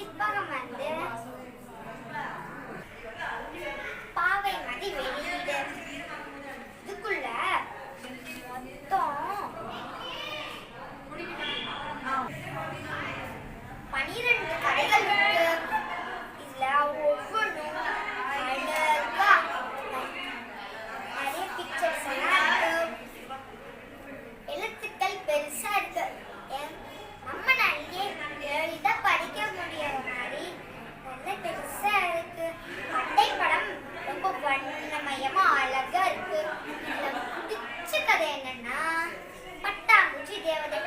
Bakit parang வண்ணமயமா அழகா இருக்கு. இதுல பிடிச்ச கதை என்னன்னா பட்டாம்பூச்சி தேவதை.